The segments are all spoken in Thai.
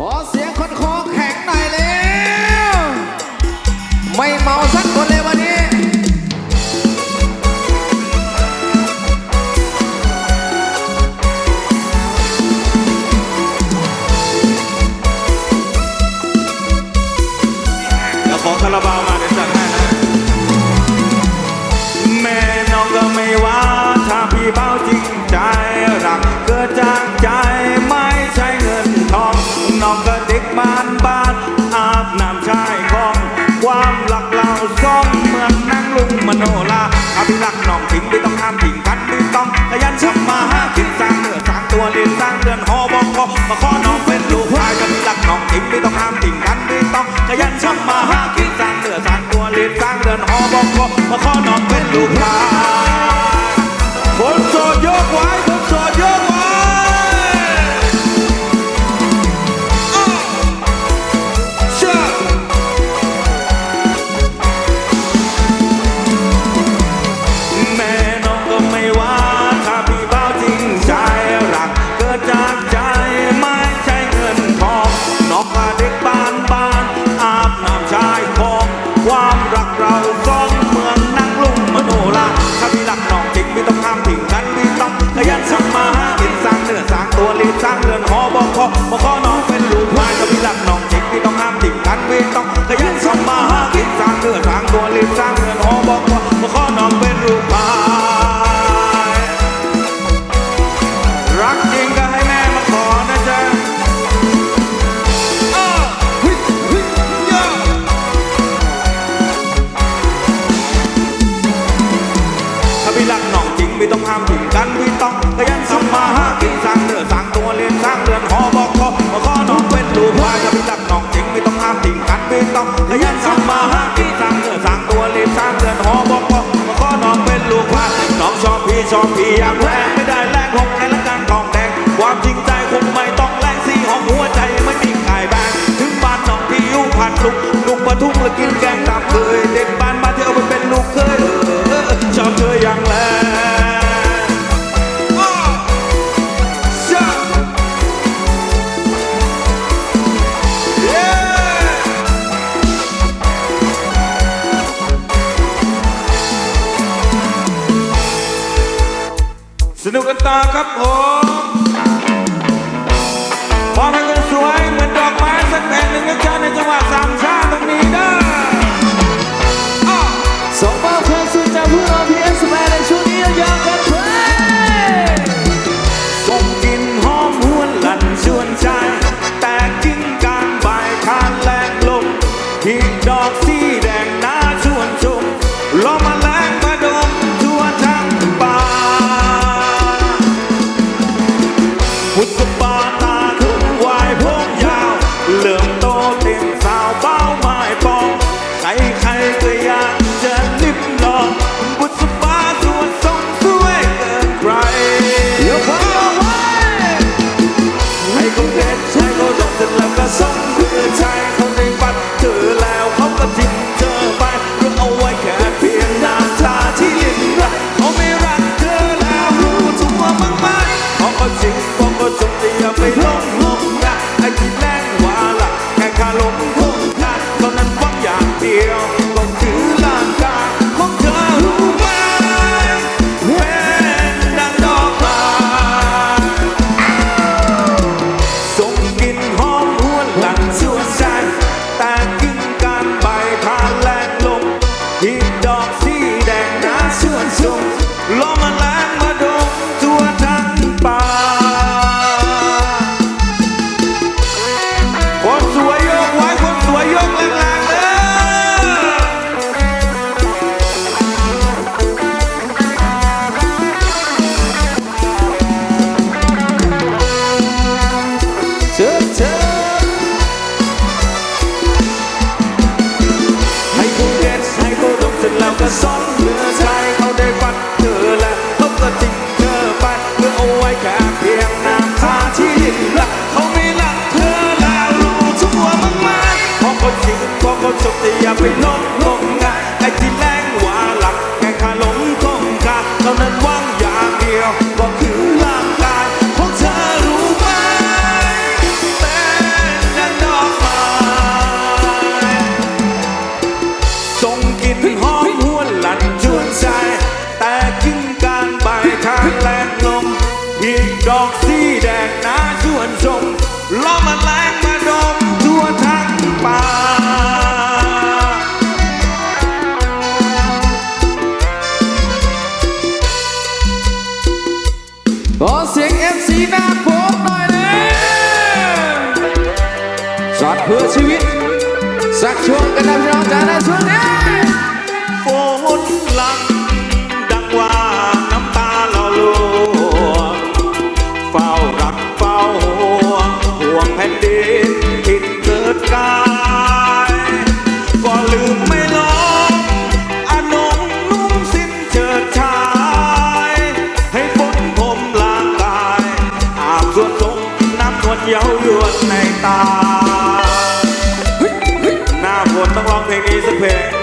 ขอเสียงคนคอแข็งหน่อยเร็วไม่เมา ทำมาหากินสร้างเนื้อสร้างตัวเลี้ยงสร้างเดินหอบอกมาขอนอนเป็นลูกค้า ไม่ต้องห้ามถึงกันไม่ต้องขยันทำมาหากินสร้างเนื้อสร้างตัวเรียนสร้างเรือนหอบอกคอมาขอน้องเป็นลูกพายจะปดักน้องจริงไม่ต้องห้ามถึงกันไม่ต้องขยันทำมาหากินสร้างเนื้อสร้างตัวเรียนสร้างเรือนหอบอกคอมาขอน้องเป็นลูกพายน้องชอบพี่ชอบพี่อยากแหว นุกกันตาครับผมมองให้คนสวยเหมือนดอกไม้สักแผ่นหนึ่งนะจ๊ะในจังหวัดสามชาติตงนี้ด้วยสองเป้าเพลงสุดจากผู้รอพีเอสแมยในช่วงนี้ยังกันเพลงส่งกลิ่นหอมหวนลั่นชวนใจ แต่กิ้งกางใบ่ายคานแรงลมที่ ya, pues no, no. Strong and I'm นต้องร้องเพลงนี้สักเพลง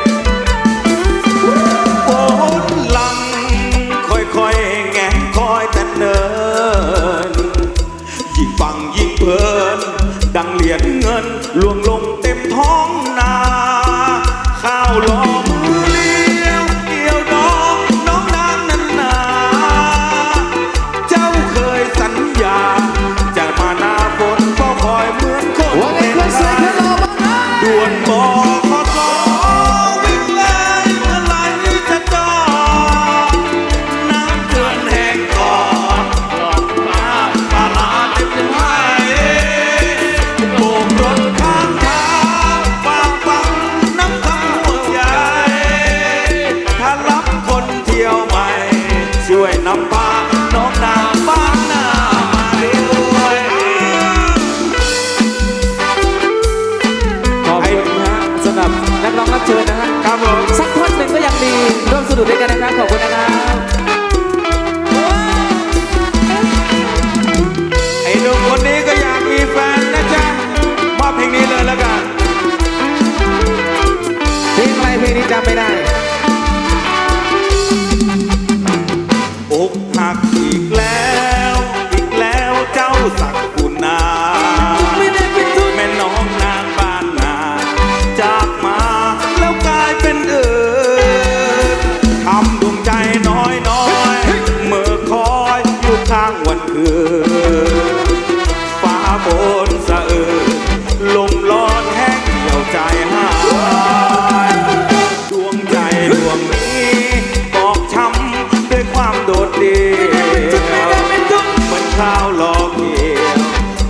คราวหลอกเกียว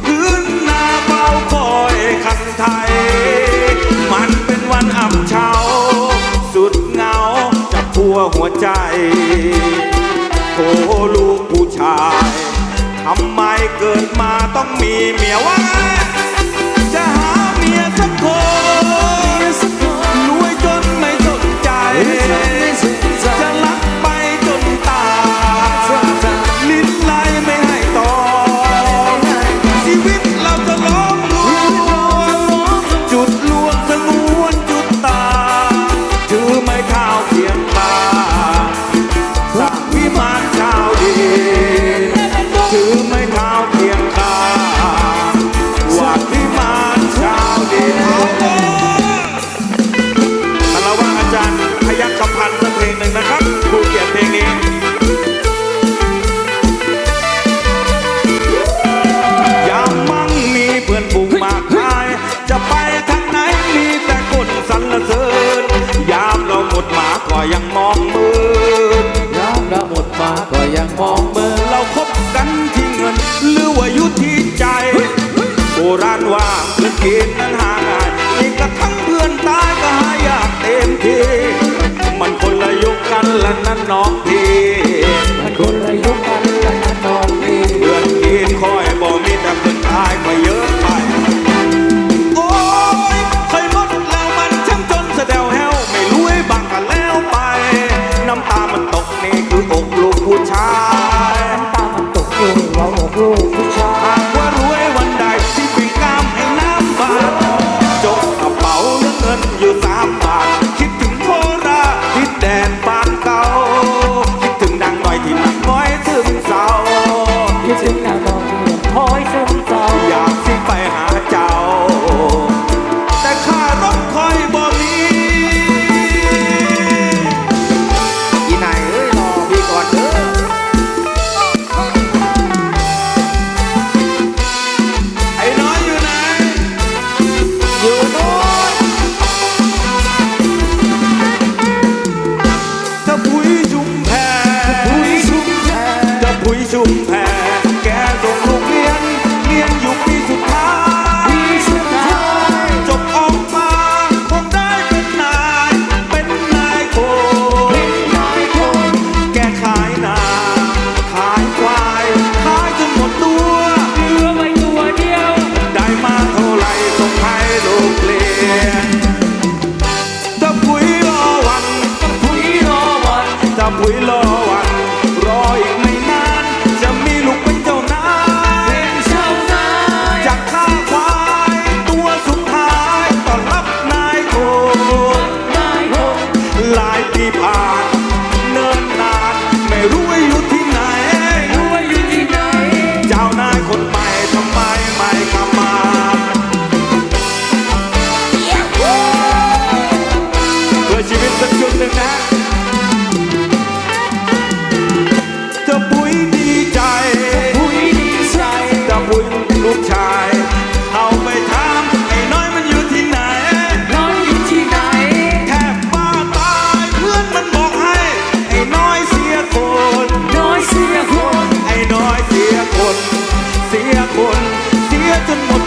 พื้นนาเป้าคอยคันไทย มันเป็นวันอับเช้า สุดเงาจับพัวหัวใจโถลูกผู้ชาย ทำไมเกิดมาต้องมีเมียไว้ มองมือยามระหมดฟ้าก็ยังมองมือเราคบกันที่เงิน หรือว่าอยู่ที่ใจโบราณว่าเพื่อนกินนั้นหาง่ายนี่กระทั่งเพื่อนตายก็หายากเต็มทีมันคนละยุคกันและนั่นน้องที สักจุดหนึ่งนะเธอปุ๋ยดีใจปุ๋ยดีใจเธอปุ๋ยลูกชายเอาไปทำไอ้น้อยมันอยู่ที่ไหน น้อยอยู่ที่ไหน แทบบ้าตายเพื่อนมันบอกให้ ไอ้น้อยเสียคน น้อยเสียคน ไอ้น้อยเสียคน เสียคน เสียจนหมด